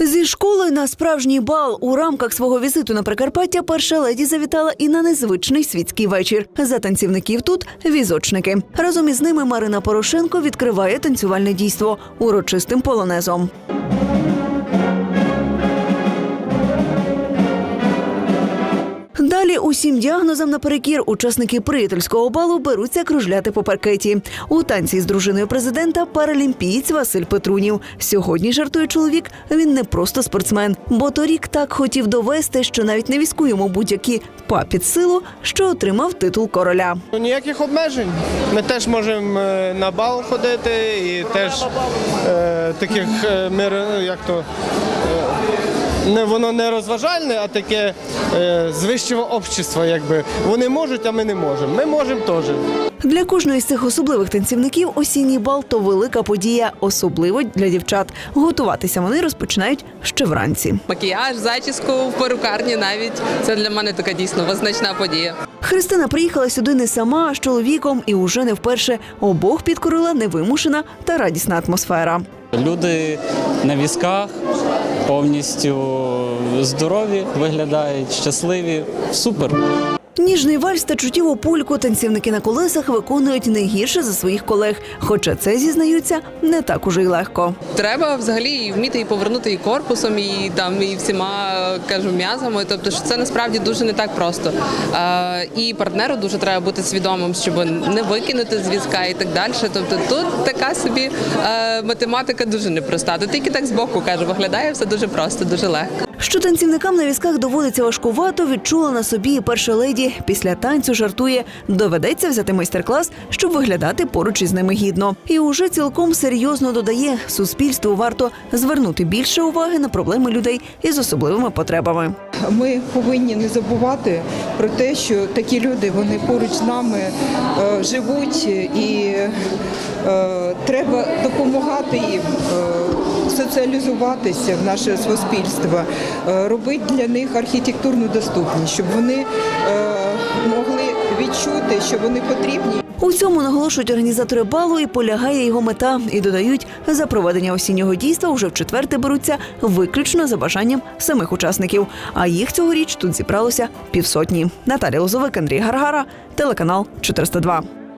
Зі школи на справжній бал у рамках свого візиту на Прикарпаття перша леді завітала і на незвичний світський вечір. За танцівників тут візочники. Разом із ними Марина Порошенко відкриває танцювальне дійство урочистим полонезом. Далі усім діагнозам наперекір учасники приятельського балу беруться кружляти по паркеті. У танці з дружиною президента паралімпієць Василь Петрунів. Сьогодні жартує чоловік. Він не просто спортсмен, бо торік так хотів довести, що навіть не візку йому будь-які па під силу, що отримав титул короля. Ну, Ніяких обмежень. Ми теж можемо е, на бал ходити і теж е, таких е, мир, ну, як то. е, Не, воно не розважальне, а таке е, з вищого общества, якби. Вони можуть, а ми не можемо. Ми можемо теж. Для кожної з цих особливих танцівників осінній бал то велика подія, особливо для дівчат. Готуватися вони розпочинають ще вранці. Макіяж, зачіску в перукарні навіть це для мене така дійсно визначна подія. Христина приїхала сюди не сама, а з чоловіком, і уже не вперше обох підкорила невимушена та радісна атмосфера. Люди на візках повністю здорові, виглядають щасливі. Супер. Ніжний вальс та чуттєву пульку танцівники на колесах виконують не гірше за своїх колег, хоча це зізнаються не так уже й легко. Треба взагалі і вміти і повернути і корпусом, і там і всіма кажу м'язами. Тобто, що це насправді дуже не так просто. Е, і партнеру дуже треба бути свідомим, щоб не викинути з візка і так далі. Тобто, тут така собі е, математика дуже непроста. Тут тільки так збоку кажу, виглядає все дуже просто, дуже легко. Що танцівникам на візках доводиться важкувато, відчула на собі і перша леді. Після танцю жартує, доведеться взяти майстер-клас, щоб виглядати поруч із ними гідно. І уже цілком серйозно додає, суспільству варто звернути більше уваги на проблеми людей із особливими потребами. Ми повинні не забувати про те, що такі люди вони поруч з нами е, живуть, і е, треба допомагати їм е, соціалізуватися в наше суспільство, е, робити для них архітектурну доступність, щоб вони е, могли відчути, що вони потрібні. У цьому наголошують організатори балу і полягає його мета. І додають, за проведення осіннього дійства вже в четверте беруться виключно за бажанням самих учасників. А їх цьогоріч тут зібралося півсотні. Наталія Лозовик, Андрій Гаргара, телеканал 402.